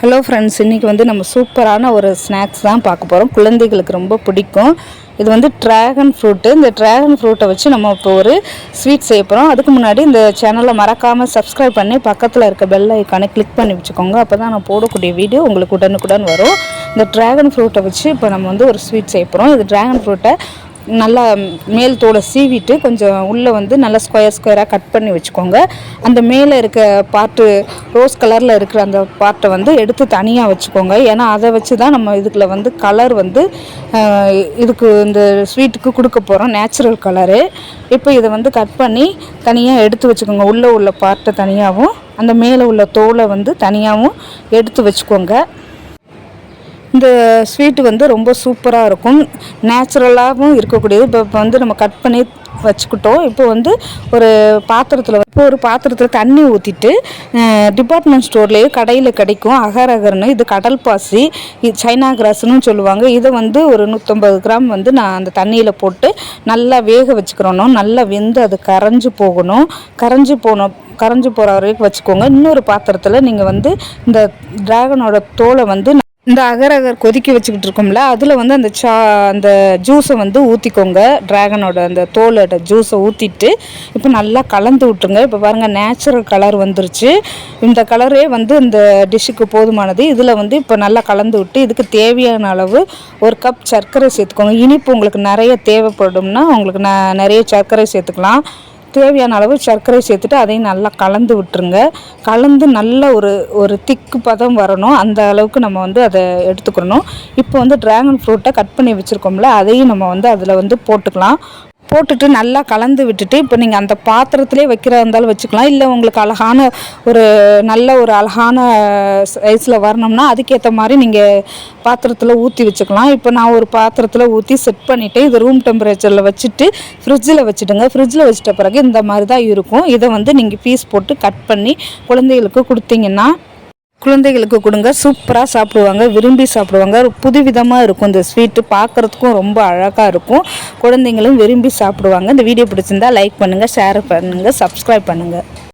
Hello friends இன்றைக்கி வந்து நம்ம சூப்பரான ஒரு ஸ்நாக்ஸ் தான் பார்க்க போகிறோம் குழந்தைகளுக்கு ரொம்ப பிடிக்கும். இது வந்து ட்ராகன் ஃப்ரூட்டு இந்த ட்ராகன் ஃப்ரூட்டை வச்சு நம்ம இப்போ ஒரு ஸ்வீட் செய்ய போகிறோம் அதுக்கு முன்னாடி இந்த சேனலை மறக்காமல் சப்ஸ்கிரைப் பண்ணி பக்கத்தில் இருக்க பெல் ஐக்கானை கிளிக் பண்ணி வச்சுக்கோங்க. அப்போ தான் நான் போடக்கூடிய வீடியோ உங்களுக்கு உடனுக்குடன் வரும். இந்த ட்ராகன் ஃப்ரூட்டை வச்சு இப்போ நம்ம வந்து ஒரு ஸ்வீட் செய்ய போகிறோம் இது ட்ராகன் ஃப்ரூட்டை நல்லா மேல் தோலை சீவிட்டு கொஞ்சம் உள்ளே வந்து நல்லா ஸ்கொயர் ஸ்கொயராக கட் பண்ணி வச்சுக்கோங்க. அந்த மேலே இருக்க பார்ட்டு ரோஸ் கலரில் இருக்கிற அந்த பார்ட்டை வந்து எடுத்து தனியாக வச்சுக்கோங்க. ஏன்னா அதை வச்சு தான் நம்ம இதுக்குள்ள வந்து கலர் வந்து இதுக்கு இந்த ஸ்வீட்டுக்கு கொடுக்க போகிறோம் நேச்சுரல் கலரு இப்போ இதை வந்து கட் பண்ணி தனியாக எடுத்து வச்சுக்கோங்க. உள்ளே உள்ள பார்ட்டை தனியாகவும் அந்த மேலே உள்ள தோலை வந்து தனியாகவும் எடுத்து வச்சுக்கோங்க. இந்த ஸ்வீட்டு வந்து ரொம்ப சூப்பராக இருக்கும். நேச்சுரலாகவும் இருக்கக்கூடியது. இப்போ இப்போ வந்து நம்ம கட் பண்ணி வச்சுக்கிட்டோம். இப்போ வந்து ஒரு பாத்திரத்தில் இப்போ ஒரு பாத்திரத்தில் தண்ணி ஊற்றிட்டு டிபார்ட்மெண்ட் ஸ்டோர்லேயே கடையில் கிடைக்கும். அகர் அகர்னு இது கடல் பாசி இது சைனா கிராஸ்னு சொல்லுவாங்க. இதை வந்து ஒரு நூற்றம்பது கிராம் வந்து நான் அந்த தண்ணியில் போட்டு நல்லா வேக வச்சுக்கிறணும். நல்லா வெந்து அது கரைஞ்சு போகணும். கரைஞ்சி போன கரைஞ்சி போகிற வரைக்கும் வச்சுக்கோங்க. இன்னொரு பாத்திரத்தில் நீங்கள் வந்து இந்த டிராகனோட தோலை வந்து இந்த அகர் அகர் கொதிக்க வச்சுக்கிட்டு இருக்கோம்ல அதில் வந்து அந்த சா அந்த ஜூஸை வந்து ஊற்றிக்கோங்க ட்ராகனோட அந்த தோலோட ஜூஸை ஊற்றிட்டு இப்போ நல்லா கலந்து விட்டுருங்க. இப்போ பாருங்கள் நேச்சுரல் கலர் வந்துருச்சு. இந்த கலரே வந்து இந்த டிஷ்ஷுக்கு போதுமானது. இதில் வந்து இப்போ நல்லா கலந்து விட்டு இதுக்கு தேவையான அளவு ஒரு கப் சர்க்கரை சேர்த்துக்கோங்க. இனிப்பு உங்களுக்கு நிறைய தேவைப்படும்னா உங்களுக்கு நான் நிறைய சர்க்கரை சேர்த்துக்கலாம். தேவையான அளவு சர்க்கரை சேர்த்துட்டு அதையும் நல்லா கலந்து விட்டுருங்க. கலந்து நல்ல ஒரு ஒரு திக்கு பதம் வரணும். அந்த அளவுக்கு நம்ம வந்து அதை எடுத்துக்கணும். இப்போ வந்து டிராகன் ஃப்ரூட்டை கட் பண்ணி வச்சுருக்கோம்ல அதையும் நம்ம வந்து அதில் வந்து போட்டுக்கலாம். போட்டுட்டு நல்லா கலந்து விட்டுட்டு இப்போ நீங்கள் அந்த பாத்திரத்திலே வைக்கிறதா இருந்தாலும் வச்சுக்கலாம். இல்லை உங்களுக்கு அழகான ஒரு நல்ல ஒரு அழகான சைஸில் வரணும்னா அதுக்கேற்ற மாதிரி நீங்கள் பாத்திரத்தில் ஊற்றி வச்சுக்கலாம். இப்போ நான் ஒரு பாத்திரத்தில் ஊற்றி செட் பண்ணிவிட்டு இது ரூம் டெம்பரேச்சரில் வச்சுட்டு ஃப்ரிட்ஜில் வச்சுடுங்க. ஃப்ரிட்ஜில் வச்சிட்ட பிறகு இந்த மாதிரி தான் இருக்கும். இதை வந்து நீங்கள் பீஸ் போட்டு கட் பண்ணி குழந்தைகளுக்கு கொடுத்தீங்கன்னா குழந்தைகளுக்கு கொடுங்க. சூப்பராக சாப்பிடுவாங்க. விரும்பி சாப்பிடுவாங்க. ஒரு புதுவிதமாக இருக்கும் இந்த ஸ்வீட்டு பார்க்குறதுக்கும் ரொம்ப அழகாக இருக்கும். குழந்தைங்களும் விரும்பி சாப்பிடுவாங்க. இந்த வீடியோ பிடிச்சிருந்தா லைக் பண்ணுங்கள் ஷேர் பண்ணுங்கள் சப்ஸ்கிரைப் பண்ணுங்கள்